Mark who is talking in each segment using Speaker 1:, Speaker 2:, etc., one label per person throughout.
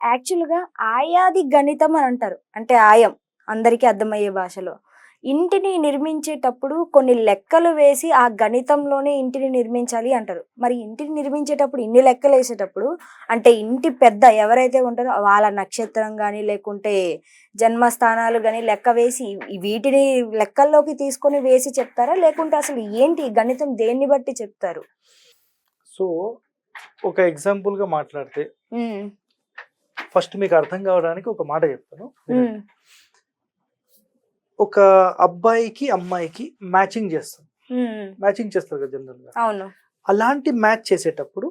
Speaker 1: యాక్చువల్గా ఆయాది గణితం అని అంటారు. అంటే ఆయం అందరికీ అర్థమయ్యే భాషలో. ఇంటిని నిర్మించేటప్పుడు కొన్ని లెక్కలు వేసి ఆ గణితంలోనే ఇంటిని నిర్మించాలి అంటారు. మరి ఇంటిని నిర్మించేటప్పుడు ఇన్ని లెక్కలు వేసేటప్పుడు అంటే ఇంటి పెద్ద ఎవరైతే ఉంటారో వాళ్ళ నక్షత్రం కానీ లేకుంటే జన్మస్థానాలు కానీ లెక్క వేసి వీటిని లెక్కల్లోకి తీసుకొని వేసి చెప్తారా? లేకుంటే అసలు ఏంటి గణితం దేన్ని బట్టి చెప్తారు?
Speaker 2: సో ఒక ఎగ్జాంపుల్గా మాట్లాడితే ఫస్ట్ మీకు అర్థం కావడానికి ఒక మాట చెప్తాను. ఒక అబ్బాయికి అమ్మాయికి మ్యాచింగ్ చేస్తాం మ్యాచింగ్ చేస్తారు కదా జనరల్గా
Speaker 1: అవును.
Speaker 2: అలాంటి మ్యాచ్ చేసేటప్పుడు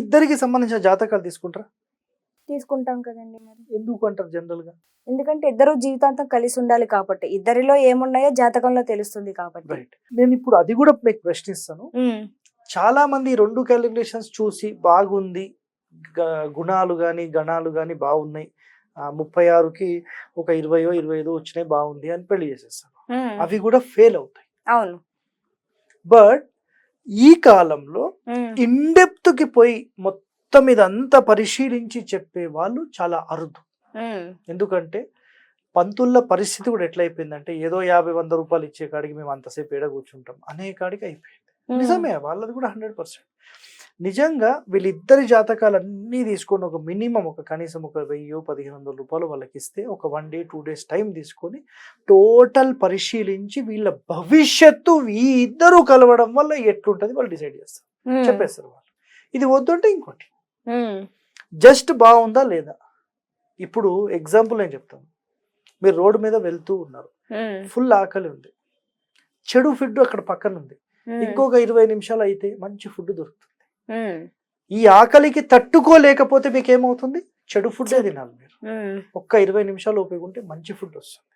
Speaker 2: ఇద్దరికి సంబంధించిన జాతకాలు తీసుకుంటారా?
Speaker 1: తీసుకుంటాం కదండి మరి.
Speaker 2: ఎందుకు అంటారు జనరల్గా
Speaker 1: ఎందుకంటే ఇద్దరు జీవితాంతం కలిసి ఉండాలి కాబట్టి ఇద్దరిలో ఏమున్నాయో జాతకంలో తెలుస్తుంది కాబట్టి.
Speaker 2: నేను ఇప్పుడు అది కూడా మీకు ప్రశ్నిస్తాను. చాలా మంది రెండు క్యాలిక్యులేషన్స్ చూసి బాగుంది గుణాలు కానీ గణాలు కానీ బాగున్నాయి ముప్పై ఆరుకి ఒక ఇరవయో ఇరవై ఐదో వచ్చినాయి బాగుంది అని పెళ్ళి చేసేస్తారు
Speaker 1: ఉమ్,
Speaker 2: అవి కూడా ఫెయిల్ అవుతాయి.
Speaker 1: అవును.
Speaker 2: బట్ ఈ కాలంలో ఇన్డెప్త్కి పోయి మొత్తం ఇదంతా పరిశీలించి చెప్పే వాళ్ళు చాలా అరుదు. ఎందుకంటే పంతుల పరిస్థితి కూడా ఎట్లయిపోయిందంటే ఏదో యాభై వంద రూపాయలు ఇచ్చే కాడికి మేము అంతసేపు ఏడ కూర్చుంటాం? అనే కాడికి అయిపోయింది. నిజమే వాళ్ళది కూడా హండ్రెడ్ పర్సెంట్. నిజంగా వీళ్ళిద్దరి జాతకాలు అన్నీ తీసుకొని ఒక మినిమం ఒక కనీసం ఒక వెయ్యో పదిహేను వందల రూపాయలు వాళ్ళకి ఇస్తే ఒక one day two days time తీసుకొని టోటల్ పరిశీలించి వీళ్ళ భవిష్యత్తు ఈ ఇద్దరు కలవడం వల్ల ఎట్లుంటది వాళ్ళు డిసైడ్ చేస్తారు. చెప్పేస్తారు వాళ్ళు. ఇది వద్దంటే ఇంకోటి.
Speaker 1: ఉమ్,
Speaker 2: జస్ట్ బాగుందా లేదా? ఇప్పుడు ఎగ్జాంపుల్ నేను చెప్తాను. మీరు రోడ్డు మీద వెళ్తూ ఉన్నారు. ఫుల్ ఆకలి ఉంది. చెడు ఫుడ్ అక్కడ పక్కన ఉంది. ఇంకొక ఇరవై నిమిషాలు అయితే మంచి ఫుడ్ దొరుకుతుంది. ఈ ఆకలికి తట్టుకోలేకపోతే మీకు ఏమవుతుంది చెడు. ఫుడ్ తినాలి మీరు. ఒక్క ఇరవై నిమిషాలు ఉపయోగింటే మంచి ఫుడ్ వస్తుంది.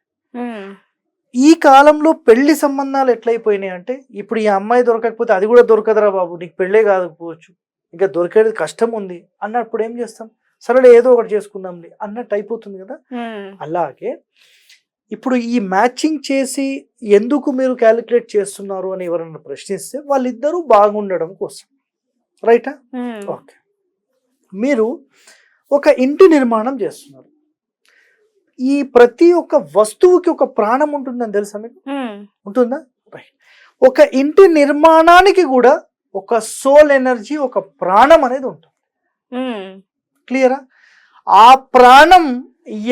Speaker 2: ఈ కాలంలో పెళ్ళి సంబంధాలు ఎట్లయిపోయినాయి అంటే ఇప్పుడు ఈ అమ్మాయి దొరకకపోతే అది కూడా దొరకదురా బాబు నీకు పెళ్ళే కాకపోవచ్చు. ఇంకా దొరికేది కష్టం ఉంది. అన్నప్పుడు ఏం చేస్తాం? సరే ఏదో ఒకటి చేసుకుందాంలే అన్నట్టు అయిపోతుంది కదా? అలాగే ఇప్పుడు ఈ మ్యాచింగ్ చేసి ఎందుకు మీరు క్యాలిక్యులేట్ చేస్తున్నారు అని ఎవరైనా ప్రశ్నిస్తే వాళ్ళిద్దరూ బాగుండడం కోసం. రైటా? ఓకే. మీరు ఒక ఇంటి నిర్మాణం చేస్తున్నారు. ఈ ప్రతి ఒక్క వస్తువుకి ఒక ప్రాణం ఉంటుందని తెలుసా మీకు? ఉంటుందా? రైట్. ఒక ఇంటి నిర్మాణానికి కూడా ఒక సోల్ ఎనర్జీ ఒక ప్రాణం అనేది ఉంటుంది. క్లియరా? ఆ ప్రాణం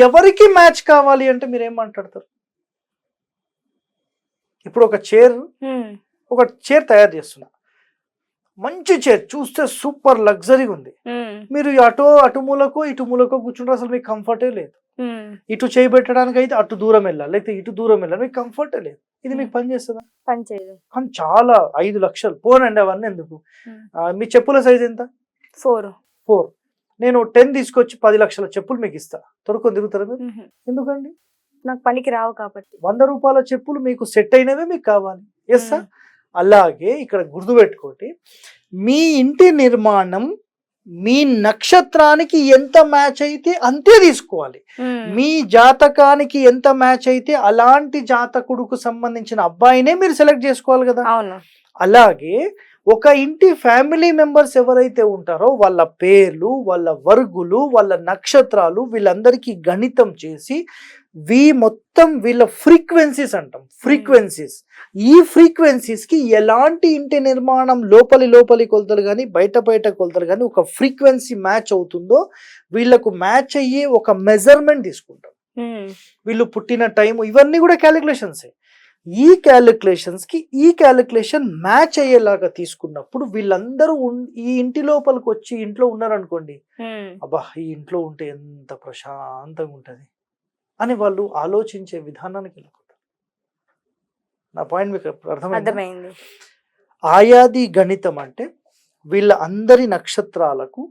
Speaker 2: ఎవరికి మ్యాచ్ కావాలి అంటే మీరు ఏం మాట్లాడతారు? ఇప్పుడు ఒక చైర్ ఒక చైర్ తయారు చేస్తున్నా. మంచి చైర్ చూస్తే సూపర్ లగ్జరీగా ఉంది. మీరు అటు అటు మూలకో ఇటు మూలకో కూర్చుంటే అసలు మీకు కంఫర్టే లేదు. ఇటు చేయి పెట్టడానికి అయితే అటు దూరం వెళ్ళాలి లేకపోతే ఇటు దూరం వెళ్ళాలి మీకు కంఫర్టే లేదు. ఇది మీకు పని చేస్తుందా?
Speaker 1: పని చేయదు.
Speaker 2: కానీ చాలా ఐదు లక్షలు. పోనండి అవన్నీ ఎందుకు? మీ చెప్పుల సైజ్ ఎంత?
Speaker 1: ఫోర్.
Speaker 2: ఫోర్. నేను టెన్ తీసుకొచ్చి పది లక్షల చెప్పులు మీకు ఇస్తా. తొడుకొని తిరుగుతారా మీరు? ఎందుకండి?
Speaker 1: నాకు పనికి రావు కాబట్టి.
Speaker 2: వంద రూపాయల చెప్పులు మీకు సెట్ అయినవే మీకు కావాలి. ఎస్ సార్ అలాగే ఇక్కడ గుర్తుపెట్టుకోండి మీ ఇంటి నిర్మాణం మీ నక్షత్రానికి ఎంత మ్యాచ్ అయితే అంతే తీసుకోవాలి. మీ జాతకానికి ఎంత మ్యాచ్ అయితే అలాంటి జాతకుడుకు సంబంధించిన అబ్బాయినే మీరు సెలెక్ట్ చేసుకోవాలి కదా. అలాగే ఒక ఇంటి ఫ్యామిలీ మెంబర్స్ ఎవరైతే ఉంటారో వాళ్ళ పేర్లు వాళ్ళ వర్గులు వాళ్ళ నక్షత్రాలు వీళ్ళందరికీ గణితం చేసి వీ మొత్తం వీళ్ళ ఫ్రీక్వెన్సీస్ అంటాం. ఫ్రీక్వెన్సీస్. ఈ ఫ్రీక్వెన్సీస్కి ఎలాంటి ఇంటి నిర్మాణం లోపలి లోపలి కొలతలు కానీ బయట బయట కొలతలు కానీ ఒక ఫ్రీక్వెన్సీ మ్యాచ్ అవుతుందో వీళ్ళకు మ్యాచ్ అయ్యే ఒక మెజర్మెంట్ తీసుకుంటాం. వీళ్ళు పుట్టిన టైం ఇవన్నీ కూడా క్యాలిక్యులేషన్స్. ఈ క్యాలిక్యులేషన్స్కి ఈ క్యాలిక్యులేషన్ మ్యాచ్ అయ్యేలాగా తీసుకున్నప్పుడు వీళ్ళందరూ ఈ ఇంటి లోపలికి వచ్చి ఇంట్లో ఉన్నారనుకోండి. అబ్బా ఈ ఇంట్లో ఉంటే ఎంత ప్రశాంతంగా ఉంటది. అని వాళ్ళు ఆలోచించే విధానానికి వెళ్ళిపోతారు నా పాయింట్ మీకు అర్థమైంది? ఆయాది గణితం అంటే వీళ్ళ అందరి నక్షత్రాలకు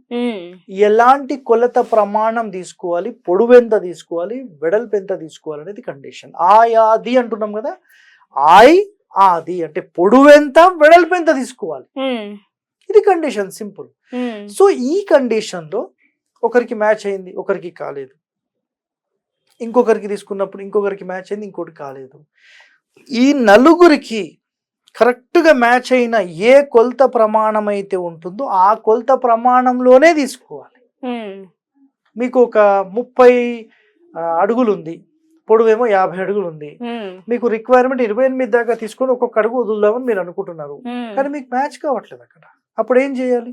Speaker 2: ఎలాంటి కొలత ప్రమాణం తీసుకోవాలి పొడవు ఎంత తీసుకోవాలి వెడల్పు ఎంత తీసుకోవాలి అనేది కండిషన్ ఆయాది అంటున్నాం కదా? ఆయ్ ఆది అంటే పొడవు ఎంత వెడల్పు ఎంత తీసుకోవాలి? ఇది కండిషన్ సింపుల్ సో ఈ కండిషన్లో ఒకరికి మ్యాచ్ అయింది ఒకరికి కాలేదు. ఇంకొకరికి తీసుకున్నప్పుడు ఇంకొకరికి మ్యాచ్ అయింది ఇంకోటి కాలేదు. ఈ నలుగురికి కరెక్ట్గా మ్యాచ్ అయిన ఏ కొలత ప్రమాణం అయితే ఉంటుందో ఆ కొలత ప్రమాణంలోనే తీసుకోవాలి. మీకు ఒక ముప్పై అడుగులు ఉంది పొడవేమో యాభై అడుగులు ఉంది మీకు రిక్వైర్మెంట్ ఇరవై ఎనిమిది దాకా తీసుకొని ఒక్కొక్క అడుగు వదులుదామని మీరు అనుకుంటున్నారు. కానీ మీకు మ్యాచ్ కావట్లేదు అక్కడ. అప్పుడు ఏం చేయాలి?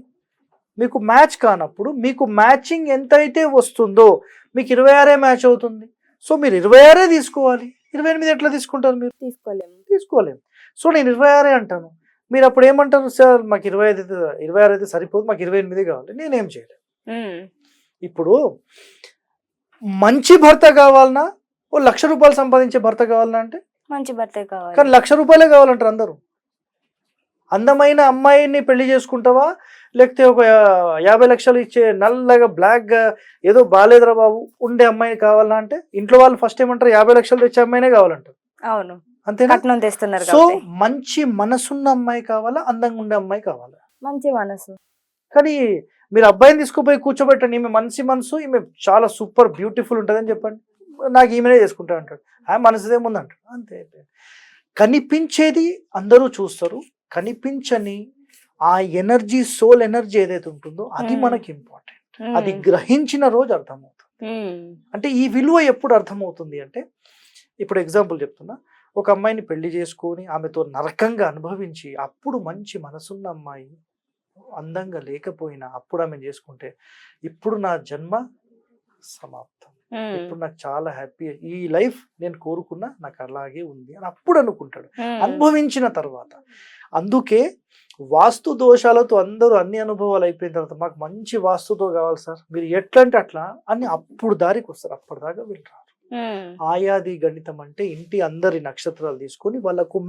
Speaker 2: మీకు మ్యాచ్ కానప్పుడు మీకు మ్యాచింగ్ ఎంత అయితే వస్తుందో మీకు ఇరవై ఆరే మ్యాచ్ అవుతుంది. సో మీరు ఇరవై ఆరే తీసుకోవాలి. ఇరవై ఎనిమిది ఎట్లా తీసుకుంటారు మీరు?
Speaker 1: తీసుకోలేము.
Speaker 2: తీసుకోలేము. సో నేను ఇరవై ఆరే అంటాను. మీరు అప్పుడు ఏమంటారు సార్ మాకు ఇరవై ఐదు అయితే ఇరవై ఆరు అయితే సరిపోదు మాకు ఇరవై ఎనిమిది కావాలి. నేనేం చేయలేను.
Speaker 1: ఉమ్,
Speaker 2: ఇప్పుడు మంచి భర్త కావాలన్నా ఓ లక్ష రూపాయలు సంపాదించే భర్త కావాలన్నా అంటే?
Speaker 1: మంచి భర్త కావాలి.
Speaker 2: కానీ లక్ష రూపాయలే కావాలంటారు అందరూ. అందమైన అమ్మాయిని పెళ్ళి చేసుకుంటావా? లేకపోతే ఒక యాభై లక్షలు ఇచ్చే నల్లగా బ్లాక్గా ఏదో బాలేదురా బాబు ఉండే అమ్మాయి కావాలా అంటే ఇంట్లో వాళ్ళు ఫస్ట్ ఏమంటారు? యాభై లక్షలు తెచ్చే అమ్మాయినే కావాలంటారు.
Speaker 1: అవును.
Speaker 2: అంతేనా?
Speaker 1: తెస్తున్నారు
Speaker 2: సో మంచి మనసున్న అమ్మాయి కావాలా? అందంగా ఉండే అమ్మాయి కావాలా?
Speaker 1: మంచి మనసు.
Speaker 2: కానీ మీరు అబ్బాయిని తీసుకుపోయి కూర్చోబెట్టండి. ఈమె మంచి మనసు ఈమె చాలా సూపర్ బ్యూటిఫుల్ ఉంటుందని చెప్పండి. నాకు ఈమెనే చేసుకుంటా అంటాడు. ఆ మనసుదేముంది అంటాడు అంతే. కనిపించేది అందరూ చూస్తారు. కనిపించని ఆ ఎనర్జీ సోల్ ఎనర్జీ ఏదైతే ఉంటుందో అది. మనకి ఇంపార్టెంట్. అది గ్రహించిన రోజు అర్థమవుతుంది. అంటే ఈ విలువ ఎప్పుడు అర్థమవుతుంది అంటే ఇప్పుడు ఎగ్జాంపుల్ చెప్తున్నా. ఒక అమ్మాయిని పెళ్ళి చేసుకొని ఆమెతో నరకంగా అనుభవించి అప్పుడు మంచి మనసున్న అమ్మాయి అందంగా లేకపోయినా అప్పుడు ఆమె చేసుకుంటే ఇప్పుడు నా జన్మ సమాప్తం. ఇప్పుడు నాకు చాలా హ్యాపీ. ఈ లైఫ్ నేను కోరుకున్నా నాకు అలాగే ఉంది అని అప్పుడు అనుకుంటాడు. అనుభవించిన తర్వాత. అందుకే వాస్తు దోషాలతో అందరూ అన్ని అనుభవాలు అయిపోయిన తర్వాత మాకు మంచి వాస్తుతో కావాలి సార్. మీరు ఎట్లా అంటే అట్లా అని అప్పుడు దారికి వస్తారు. అప్పటిదాకా వీళ్ళు రారు. ఆయాది గణితం అంటే ఇంటి అందరి నక్షత్రాలు తీసుకొని వాళ్ళకు